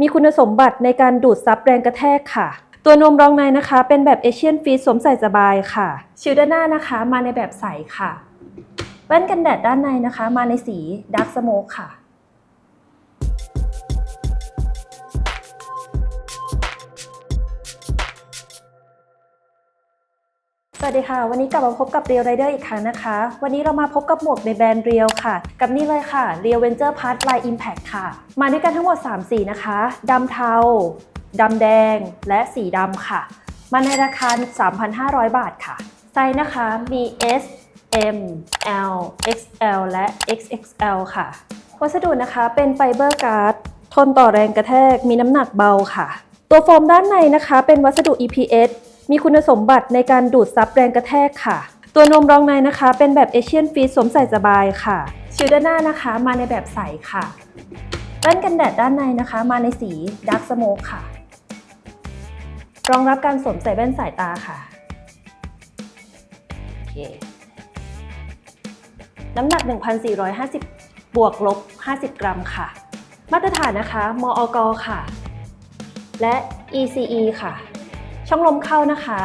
มีคุณสมบัติในการดูดซับแรงกระแทกค่ะ ตัวนมรองในนะคะ เป็นแบบเอเชียนฟีสวมใส่สบายค่ะ ชิลด้านหน้านะคะ มาในแบบใสค่ะ แว่นกันแดดด้านในนะคะ มาในสีดาร์กสโมกค่ะ สวัสดีค่ะ วันนี้กลับมาพบกับ Real Rider อีกครั้งนะคะ วันนี้เรามาพบกับหมวกในแบรนด์ Real ค่ะ กับนี่เลยค่ะ Real Venture Part Line Impact ค่ะ มาด้วยกันทั้งหมด 3 สีนะคะดำเทาดำแดงและสีดำค่ะ มาในราคา 3,500 บาทค่ะ ไซส์นะคะมี S M L XL และ XXL ค่ะ วัสดุนะคะเป็นไฟเบอร์การ์ดทนต่อแรงกระแทกมีน้ำหนักเบาค่ะ ตัวโฟมด้านในนะคะ เป็นวัสดุ EPS มีคุณสมบัติในการดูดซับแรงกระแทกค่ะ ตัวนมรองในนะคะ เป็นแบบเอเชียนฟีสวมใส่สบายค่ะ ชิลด้านหน้านะคะมาในแบบใสค่ะแว่นกันแดดด้านในนะคะ มาในสีดาร์กสโมกค่ะ รองรับการสวมใส่แว่นสายตาค่ะ น้ำหนัก 1,450 บวกลบ 50 กรัมค่ะ มาตรฐานนะคะ มอกค่ะ และ ECE ค่ะ ช่องลมเข้านะคะ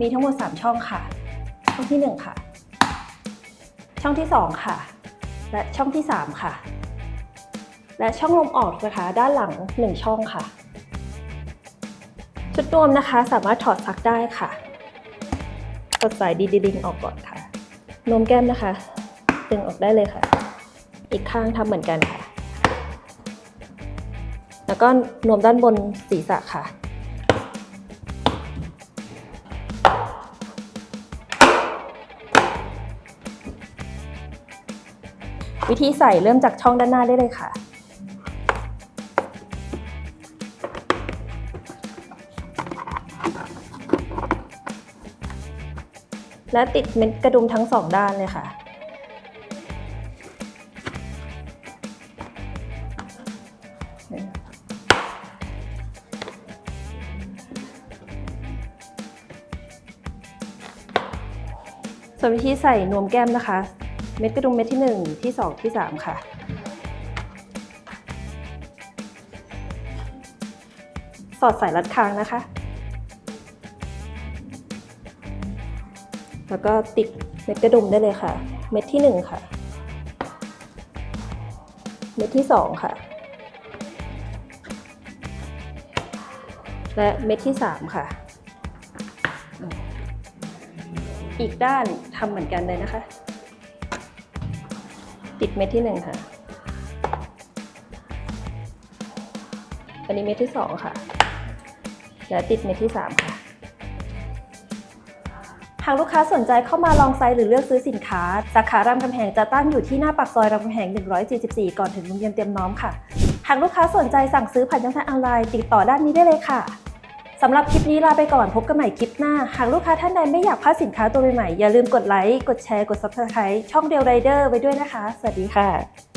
มีทั้งหมด 3 ช่องค่ะ ช่องที่ 1 ค่ะ ช่องที่ 2 ค่ะ และช่องที่ 3 ค่ะ และช่องลมออกนะคะ ด้านหลัง 1 ช่องค่ะ ชุดนวมนะคะสามารถถอดซักได้ค่ะกดสายดีดดึงออกก่อนค่ะนมแก้มนะคะ ดึงออกได้เลยค่ะ อีกข้างทำเหมือนกันค่ะ แล้วก็นวมด้านบนศีรษะค่ะ วิธีใส่เริ่มจากช่องด้านหน้าได้เลยค่ะ และติดเม็ดกระดุมทั้งสองด้านเลยค่ะ ส่วนวิธีใส่นวมแก้มนะคะ เม็ดกระดุมเม็ดที่ 1 ที่ 2 ที่ 3 ค่ะ สอดใส่รัดคางนะคะ แล้วก็ติดเม็ดกระดุมได้เลยค่ะ เม็ดที่ 1 ค่ะ เม็ดที่ 2 ค่ะ และเม็ดที่ 3 ค่ะ อีกด้านทำเหมือนกันเลยนะคะ ติดเม็ดที่หนึ่งค่ะ อันนี้เม็ดที่สองค่ะ และติดเม็ดที่สามค่ะ หากลูกค้าสนใจเข้ามาลองไซส์หรือเลือกซื้อสินค้า สาขารามคำแหงจะตั้งอยู่ที่หน้าปากซอยรามคำแหง 144 ก่อนถึงโรงเรียนเตรียมน้อมค่ะ หากลูกค้าสนใจสั่งซื้อผ่านช่องทางออนไลน์ติดต่อด้านนี้ได้เลยค่ะ สำหรับคลิปนี้ลาไปก่อนพบกันใหม่คลิปหน้า หากลูกค้าท่านใดไม่อยากพลาดสินค้าตัวใหม่ๆอย่าลืมกดไลค์กดแชร์กด Subscribe ช่องเดลไรเดอร์ไว้ด้วยนะคะ สวัสดีค่ะ